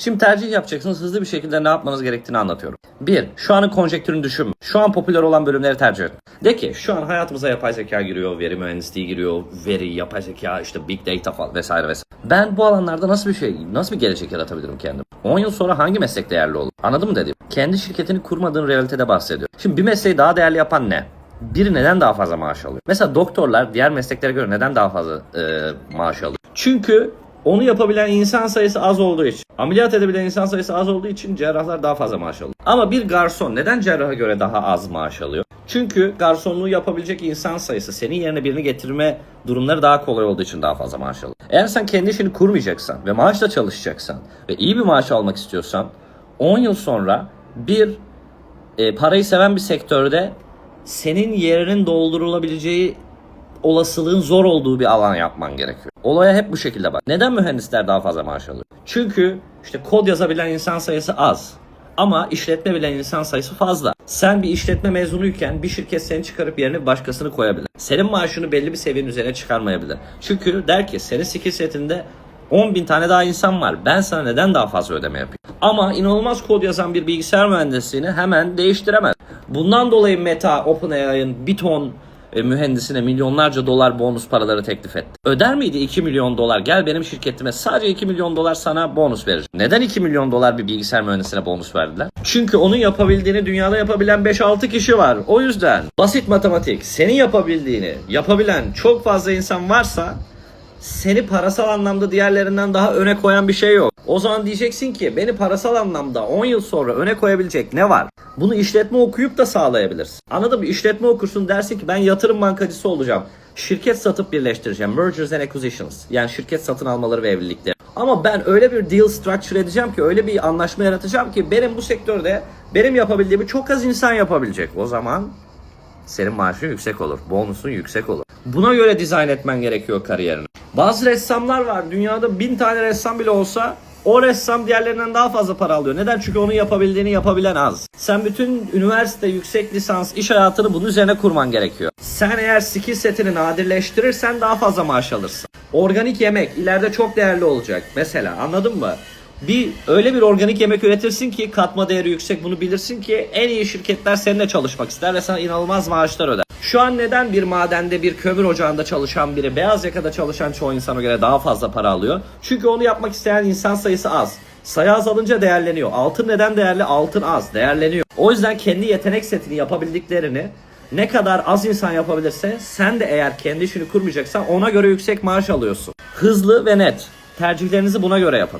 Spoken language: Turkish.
Şimdi tercih yapacaksınız. Hızlı bir şekilde ne yapmanız gerektiğini anlatıyorum. 1. Şu anın konjektürünü düşünme. Şu an popüler olan bölümleri tercih et. De ki şu an hayatımıza yapay zeka giriyor, veri mühendisliği giriyor, veri, yapay zeka, işte big data falan vesaire vesaire. Ben bu alanlarda nasıl bir şey, nasıl bir gelecek yaratabilirim kendim? 10 yıl sonra hangi meslek değerli olur? Anladın mı dedim? Kendi şirketini kurmadığın realitede bahsediyor. Şimdi bir mesleği daha değerli yapan ne? Biri neden daha fazla maaş alıyor? Mesela doktorlar diğer mesleklere göre neden daha fazla e, maaş alıyor? Çünkü onu yapabilen insan sayısı az olduğu için. Ameliyat edebilen insan sayısı az olduğu için cerrahlar daha fazla maaş alıyor. Ama bir garson neden cerraha göre daha az maaş alıyor? Çünkü garsonluğu yapabilecek insan sayısı senin yerine birini getirme durumları daha kolay olduğu için daha fazla maaş alıyor. Eğer sen kendi işini kurmayacaksan ve maaşla çalışacaksan ve iyi bir maaş almak istiyorsan 10 yıl sonra bir e, parayı seven bir sektörde senin yerinin doldurulabileceği olasılığın zor olduğu bir alan yapman gerekiyor. Olaya hep bu şekilde bak. Neden mühendisler daha fazla maaş alıyor? Çünkü işte kod yazabilen insan sayısı az. Ama işletme bilen insan sayısı fazla. Sen bir işletme mezunuyken bir şirket seni çıkarıp yerine başkasını koyabilir. Senin maaşını belli bir seviyenin üzerine çıkarmayabilir. Çünkü der ki senin skill setinde 10 bin tane daha insan var. Ben sana neden daha fazla ödeme yapayım? Ama inanılmaz kod yazan bir bilgisayar mühendisliğini hemen değiştiremez. Bundan dolayı Meta, OpenAI'ın bir ton e, mühendisine milyonlarca dolar bonus paraları teklif etti. Öder miydi 2 milyon dolar? Gel benim şirketime sadece 2 milyon dolar sana bonus vereceğim. Neden 2 milyon dolar bir bilgisayar mühendisine bonus verdiler? Çünkü onun yapabildiğini dünyada yapabilen 5-6 kişi var. O yüzden basit matematik senin yapabildiğini yapabilen çok fazla insan varsa seni parasal anlamda diğerlerinden daha öne koyan bir şey yok. O zaman diyeceksin ki beni parasal anlamda 10 yıl sonra öne koyabilecek ne var? Bunu işletme okuyup da sağlayabilirsin. Anladın mı? İşletme okursun dersin ki ben yatırım bankacısı olacağım. Şirket satıp birleştireceğim. Mergers and acquisitions. Yani şirket satın almaları ve evlilikleri. Ama ben öyle bir deal structure edeceğim ki öyle bir anlaşma yaratacağım ki benim bu sektörde benim yapabildiğimi çok az insan yapabilecek. O zaman senin maaşın yüksek olur. Bonusun yüksek olur. Buna göre dizayn etmen gerekiyor kariyerini. Bazı ressamlar var. Dünyada bin tane ressam bile olsa o ressam diğerlerinden daha fazla para alıyor. Neden? Çünkü onun yapabildiğini yapabilen az. Sen bütün üniversite, yüksek lisans, iş hayatını bunun üzerine kurman gerekiyor. Sen eğer skill setini nadirleştirirsen daha fazla maaş alırsın. Organik yemek ileride çok değerli olacak. Mesela anladın mı? Bir öyle bir organik yemek üretirsin ki katma değeri yüksek bunu bilirsin ki en iyi şirketler seninle çalışmak ister ve sana inanılmaz maaşlar öder. Şu an neden bir madende bir kömür ocağında çalışan biri beyaz yakada çalışan çoğu insana göre daha fazla para alıyor? Çünkü onu yapmak isteyen insan sayısı az. Sayı azalınca değerleniyor. Altın neden değerli? Altın az. Değerleniyor. O yüzden kendi yetenek setini yapabildiklerini ne kadar az insan yapabilirse sen de eğer kendi işini kurmayacaksan ona göre yüksek maaş alıyorsun. Hızlı ve net. Tercihlerinizi buna göre yapın.